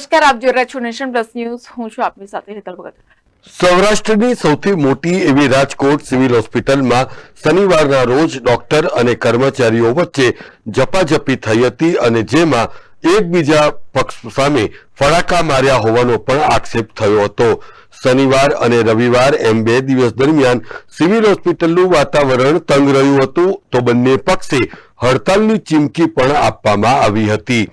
નમસ્કાર, આપ જોઈ રહ્યા છો નેશન પ્લસ ન્યૂઝ. હું છું આપની સાથે હેતલ ભગત. સૌરાષ્ટ્રની સૌથી મોટી એવી રાજકોટ સિવિલ હોસ્પિટલમાં શનિવારના રોજ ડોક્ટર અને કર્મચારીઓ વચ્ચે ઝપાઝપી થઈ હતી અને જેમાં એકબીજા પક્ષ સામે ફડાકા માર્યા હોવાનો પણ આક્ષેપ થયો હતો. શનિવાર અને રવિવાર એમ બે દિવસ દરમિયાન સિવિલ હોસ્પિટલનું વાતાવરણ તંગ રહ્યું હતું તો બંને પક્ષે હડતાલની ચીમકી પણ આપવામાં આવી હતી.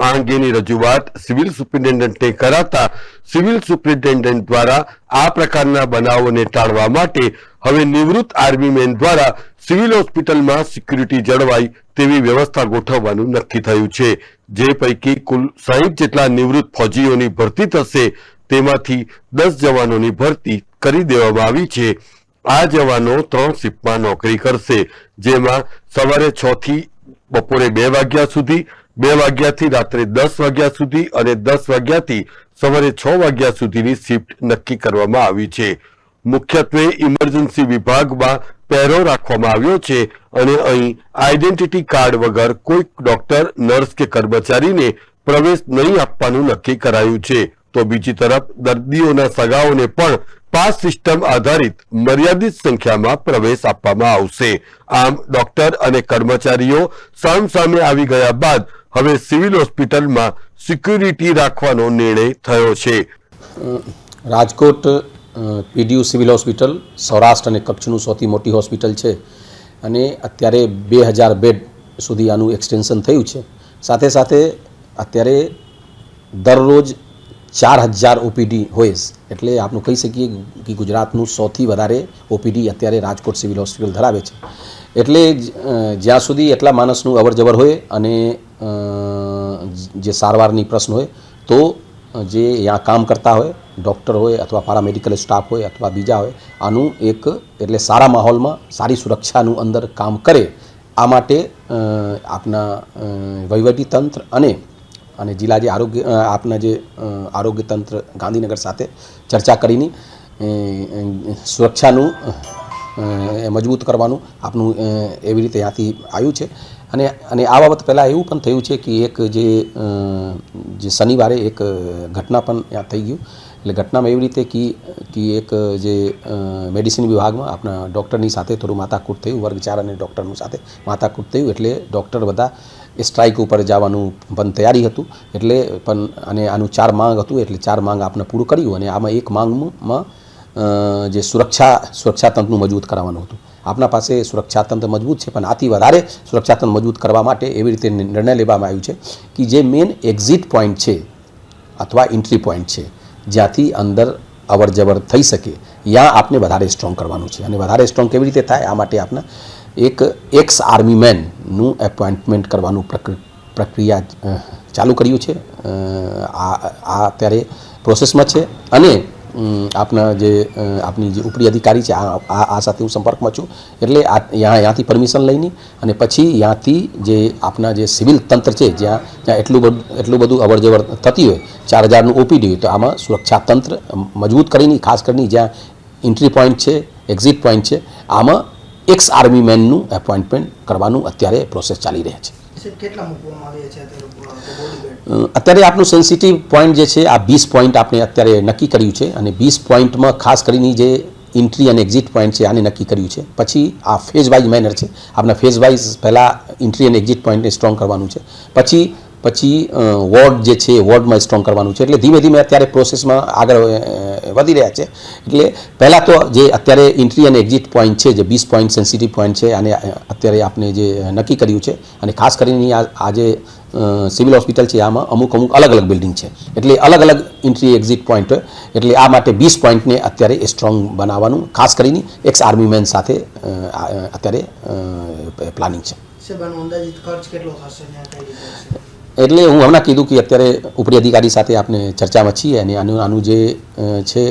આ અંગેની રજૂઆત સિવિલ સુપ્રિન્ટેન્ડન્ટને કરાતા સિવિલ સુપ્રિન્ટેન્ડન્ટ દ્વારા આ પ્રકારના બનાવોને ટાળવા માટે હવે નિવૃત્ત આર્મીમેન દ્વારા સિવિલ હોસ્પિટલમાં સિક્યુરિટી જળવાય તેવી વ્યવસ્થા ગોઠવવાનું નક્કી થયું છે. જે પૈકી કુલ સાહીઠ જેટલા નિવૃત્ત ફોજીઓની ભરતી થશે, તેમાંથી દસ જવાનોની ભરતી કરી દેવામાં આવી છે. આ જવાનો ત્રણ શિફ્ટમાં નોકરી કરશે, જેમાં સવારે છ થી બપોરે બે વાગ્યા સુધી બે વાગ્યાથી રાત્રે દસ વાગ્યા સુધી અને દસ વાગ્યાથી સવારે છ વાગ્યા સુધીની શિફ્ટ નક્કી કરવામાં આવી છે. મુખ્યત્વે ઇમરજન્સી વિભાગમાં પહેરો રાખવામાં આવ્યો છે અને અહીં આઈડેન્ટિટી કાર્ડ વગર કોઈ ડોક્ટર, નર્સ કે કર્મચારીને પ્રવેશ નહીં આપવાનું નક્કી કરાયું છે. તો બીજી તરફ દર્દીઓના સગાઓને પણ પાસ સિસ્ટમ આધારિત મર્યાદિત સંખ્યામાં પ્રવેશ આપવામાં આવશે. આમ ડોક્ટર અને કર્મચારીઓ સામસામે આવી ગયા બાદ હવે સિવિલ હોસ્પિટલમાં સિક્યુરિટી રાખવાનો નિર્ણય થયો છે. Rajkot PDU civil hospital, Saurashtra અને કચ્છનું સૌથી મોટી હોસ્પિટલ છે અને અત્યારે બે હજાર બેડ સુધી આનું એક્સટેન્શન થયું છે. સાથે સાથે અત્યારે દરરોજ ચાર હજાર ઓપીડી હોય એટલે આપણે કહી શકીએ કે ગુજરાતનું સૌથી વધારે ઓપીડી અત્યારે રાજકોટ સિવિલ હોસ્પિટલ ધરાવે છે. એટલે જ્યાં સુધી એટલા માણસનું અવરજવર હોય અને જે સારવારની પ્રશ્ન હોય, તો જે ત્યાં કામ કરતા હોય, ડૉક્ટર હોય અથવા પારામેડિકલ સ્ટાફ હોય અથવા બીજા હોય, આનું એક એટલે સારા માહોલમાં સારી સુરક્ષાનું અંદર કામ કરે. આ માટે આપના વહીવટીતંત્ર વહીવટી તંત્ર અને અને જિલ્લા જે આરોગ્ય આપના જે આરોગ્ય તંત્ર ગાંધીનગર સાથે ચર્ચા કરીને સુરક્ષાનું મજબૂત કરવાનું આપનું એવી રીતે ત્યાંથી આવ્યું છે. અને અને આ બાબત પહેલાં એવું પણ થયું છે કે એક જે શનિવારે એક ઘટના પણ ત્યાં થઈ ગયું. એટલે ઘટનામાં એવી રીતે કે કે એક જે મેડિસિન વિભાગમાં આપણા ડૉક્ટરની સાથે થોડું માથાકૂટ થયું, વર્ગ ચાર અને ડૉક્ટરનું સાથે માથાકૂટ થયું, એટલે ડૉક્ટર બધા સ્ટ્રાઇક ઉપર જવાનું પણ તૈયારી હતું, એટલે પણ, અને આનું ચાર માંગ હતું, એટલે ચાર માંગ આપણે પૂરું કર્યું, અને આમાં એક માંગમાં જે સુરક્ષા સુરક્ષાતંત્રનું મજબૂત કરાવવાનું હતું. આપણા પાસે સુરક્ષા તંત્ર મજબૂત છે, પણ આથી વધારે સુરક્ષાતંત્ર મજબૂત કરવા માટે એવી રીતે નિર્ણય લેવામાં આવ્યું છે, કે જે મેઇન એક્ઝિટ પોઈન્ટ છે, અથવા એન્ટ્રી પોઈન્ટ છે જ્યાંથી અંદર અવર જવર થઈ શકે. યા આપને વધારે સ્ટ્રોંગ કરવાનું છે. અને વધારે સ્ટ્રોંગ કેવી રીતે થાય? આ માટે આપને એક એક્સ આર્મી મેનનું એપોઇન્ટમેન્ટ કરવાનું પ્રક્ર- પ્રક્રિયા ચાલુ કર્યું છે. આ અત્યારે પ્રોસેસમાં છે. અને આપના જે આપની જે ઉપરી અધિકારી છે, આ આ સાથે હું સંપર્કમાં છું. એટલે આ પરમિશન લઈને અને પછી ત્યાંથી જે આપના જે સિવિલ તંત્ર છે, જ્યાં જ્યાં એટલું બધું એટલું બધું અવર જવર થતી હોય, ચાર હજારનું ઓપીડી હોય, તો આમાં સુરક્ષા તંત્ર મજબૂત કરીને, ખાસ કરીને જ્યાં એન્ટ્રી પોઈન્ટ છે એક્ઝિટ પોઈન્ટ છે, આમાં એક્સ આર્મી મેનનું એપોઇન્ટમેન્ટ કરવાનું અત્યારે પ્રોસેસ ચાલી રહ્યા છે. અત્યારે અત્યારે આપણું સેન્સિટિવ પોઈન્ટ જે છે, આ બીસ પોઈન્ટ આપણે અત્યારે નક્કી કર્યું છે અને બીસ પોઈન્ટમાં ખાસ કરીને જે એન્ટ્રી અને એક્ઝિટ પોઈન્ટ છે, આને નક્કી કર્યું છે. પછી આ ફેઝ વાઇઝ મેનર છે. આપણા ફેઝ વાઇઝ પહેલાં એન્ટ્રી અને એક્ઝિટ પોઈન્ટને સ્ટ્રોંગ કરવાનું છે. પછી પછી વોર્ડ જે છે વોર્ડમાં સ્ટ્રોંગ કરવાનું છે. એટલે ધીમે ધીમે અત્યારે પ્રોસેસમાં આગળ વધી રહ્યા છે. એટલે પહેલાં તો જે અત્યારે એન્ટ્રી અને એક્ઝિટ પોઈન્ટ છે, જે બીસ પોઈન્ટ સેન્સિટિવ પોઈન્ટ છે અને અત્યારે આપણે જે નક્કી કર્યું છે અને ખાસ કરીને આ જે સિવિલ હોસ્પિટલ છે, આમાં અમુક અમુક અલગ અલગ બિલ્ડિંગ છે. એટલે અલગ અલગ એન્ટ્રી એક્ઝિટ પોઈન્ટ હોય એટલે આ માટે બીસ પોઈન્ટને અત્યારે સ્ટ્રોંગ બનાવવાનું, ખાસ કરીને એક્સ આર્મી મેન સાથે અત્યારે પ્લાનિંગ છે. એટલે હું હમણાં કીધું કે અત્યારે ઉપરી અધિકારી સાથે આપણે ચર્ચામાં છીએ અને આનું આનું જે છે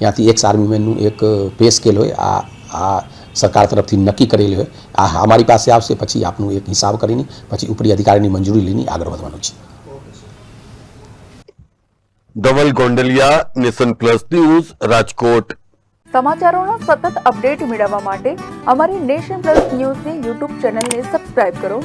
ત્યાંથી એક્સ આર્મીમેનનું એક પે સ્કેલ હોય આ આ સરકાર તરફથી નક્કી કરેલી હોય આ અમારી પાસે આવશે પછી આપનું એક હિસાબ કરીને પછી ઉપરી અધિકારીની મંજૂરી લઈને આગળ વધવાનું છે. Dhaval Gondaliya Nation Plus News Rajkot. સમાચારોનો સતત અપડેટ મેળવવા માટે અમારી નેશન પ્લસ ન્યૂઝની યુટ્યુબ ચેનલને સબસ્ક્રાઇબ કરો.